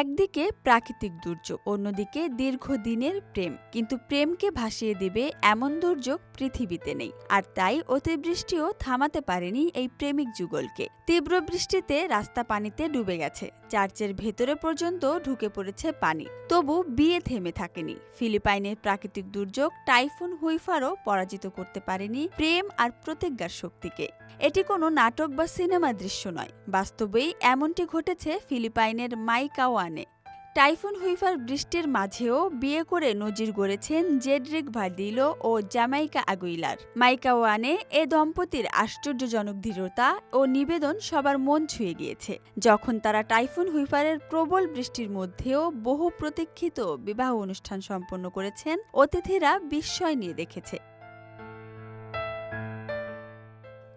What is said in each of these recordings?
একদিকে প্রাকৃতিক দুর্যোগ, অন্যদিকে দীর্ঘদিনের প্রেম। কিন্তু প্রেমকে ভাসিয়ে দেবে এমন দুর্যোগ পৃথিবীতে নেই। আর তাই অতিবৃষ্টিও থামাতে পারেনি এই প্রেমিক যুগলকে। তীব্র বৃষ্টিতে রাস্তা পানিতে ডুবে গেছে। চার্চের ভেতরে পর্যন্ত ঢুকে পড়েছে পানি। তবু বিয়ে থেমে থাকেনি। ফিলিপাইনের প্রাকৃতিক দুর্যোগ টাইফুন, হুইফারও পরাজিত করতে পারেনি প্রেম আর প্রতিজ্ঞার শক্তিকে। এটি কোনো নাটক বা সিনেমা দৃশ্য নয়। বাস্তবেই এমনটি ঘটেছে ফিলিপাইনের মাইকাওয়ানে। টাইফুন হুইফার বৃষ্টির মাঝেও বিয়ে করে নজির গড়েছেন জেডরিক ভার্দিলো ও জামাইকা আগুইলার। মাইকা ওয়ানে এ দম্পতির আশ্চর্যজনক দৃঢ়তা ও নিবেদন সবার মন ছুঁয়ে গিয়েছে। যখন তারা টাইফুন হুইফারের প্রবল বৃষ্টির মধ্যেও বহু প্রতীক্ষিত বিবাহ অনুষ্ঠান সম্পন্ন করেছেন, অতিথিরা বিস্ময় নিয়ে দেখেছে।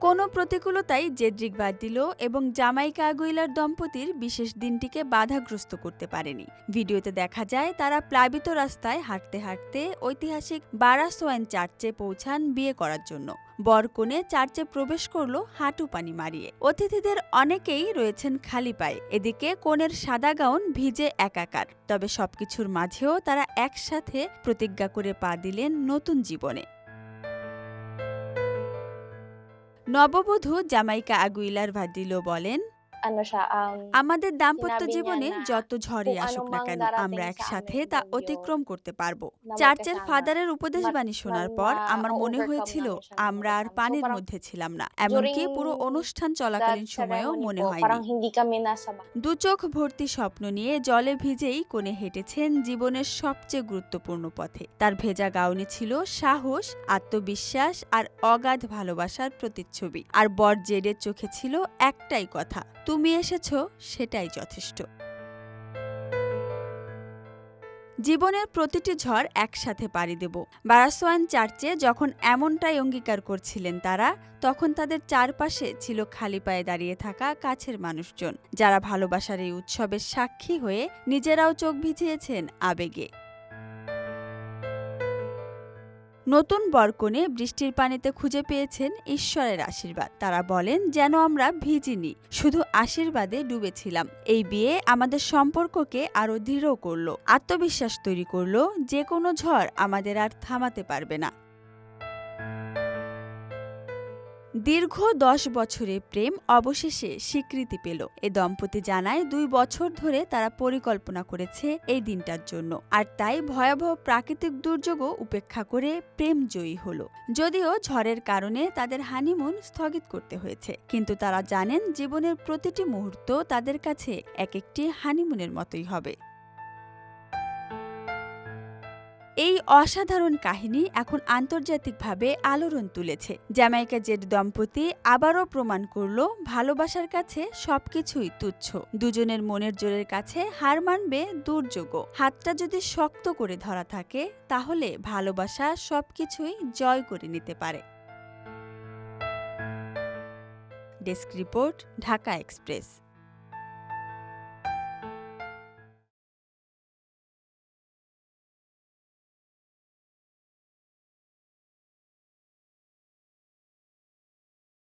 কোনো প্রতিকূলতাই জেড্রিক বাদ দিল এবং জামাইকা আগুইলার দম্পতির বিশেষ দিনটিকে বাধাগ্রস্ত করতে পারেনি। ভিডিওতে দেখা যায়, তারা প্লাবিত রাস্তায় হাঁটতে হাঁটতে ঐতিহাসিক বারাসোয়ান চার্চে পৌঁছান বিয়ে করার জন্য। বরকনে চার্চে প্রবেশ করল হাঁটু পানি মারিয়ে। অতিথিদের অনেকেই রয়েছেন খালি পায়ে। এদিকে কোণের সাদা গাউন ভিজে একাকার। তবে সবকিছুর মাঝেও তারা একসাথে প্রতিজ্ঞা করে পা দিলেন নতুন জীবনে। নববধূ জামাইকা আগুইলার ভাদিলো বলেন ano siya, um, আমাদের দাম্পত্য sinabi niya জীবনে na যত kung আসুক না mang কেন darating আমরা sa একসাথে তা অতিক্রম করতে পারব। na চার্চের magkasama. ফাদারের উপদেশবাণী Mat- শোনার পর ma- আমার মনে হয়েছিল siya আমরা আর পানির মধ্যে ছিলাম না এমনকি during পুরো অনুষ্ঠান that চলাকালীন সময়েও ceremony মনে po, হয়নি। parang hindi kami nasa ba- দু চোখ ভর্তি স্বপ্ন নিয়ে জলে ভিজেই কোণে হেঁটেছেন জীবনের সবচেয়ে গুরুত্বপূর্ণ পথে। তার ভেজা গাউনে ছিল সাহস আত্মবিশ্বাস আর অগাধ ভালোবাসার প্রতিচ্ছবি। আর বর জেডের চোখে ছিল একটাই কথা তুমি এসেছ, সেটাই যথেষ্ট। জীবনের প্রতিটি ঝড় একসাথে পাড়ি দেব। বারাসোয়ান চার্চে যখন এমনটাই অঙ্গীকার করছিলেন তারা, তখন তাদের চারপাশে ছিল খালি পায়ে দাঁড়িয়ে থাকা কাছের মানুষজন, যারা ভালোবাসার এই উৎসবের সাক্ষী হয়ে নিজেরাও চোখ ভিজিয়েছেন আবেগে। নতুন বরকনে বৃষ্টির পানিতে খুঁজে পেয়েছেন ঈশ্বরের আশীর্বাদ। তারা বলেন, যেন আমরা ভিজিনি, শুধু আশীর্বাদে ডুবেছিলাম। এই বিয়ে আমাদের সম্পর্ককে আরও দৃঢ় করল, আত্মবিশ্বাস তৈরি করল, যে কোনো ঝড় আমাদের আর থামাতে পারবে না। দীর্ঘ দশ বছরের প্রেম অবশেষে স্বীকৃতি পেল। এ দম্পতি জানায় দুই বছর ধরে তারা পরিকল্পনা করেছে এই দিনটার জন্য। আর তাই ভয়াবহ প্রাকৃতিক দুর্যোগও উপেক্ষা করে প্রেম জয়ী হলো। যদিও ঝড়ের কারণে তাদের হানিমুন স্থগিত করতে হয়েছে। কিন্তু তারা জানেন জীবনের প্রতিটি মুহূর্ত তাদের কাছে এক একটি হানিমুনের মতোই হবে। অসাধারণ কাহিনী এখন আন্তর্জাতিকভাবে আলোড়ন তুলেছে। জ্যামাইকা জেড দম্পতি আবারও প্রমাণ করল ভালোবাসার কাছে সবকিছুই তুচ্ছ। দুজনের মনের জোরের কাছে হার মানবে দুর্যোগও। হাতটা যদি শক্ত করে ধরা থাকে, তাহলে ভালোবাসা সবকিছুই জয় করে নিতে পারে। Desk report, Dhaka express.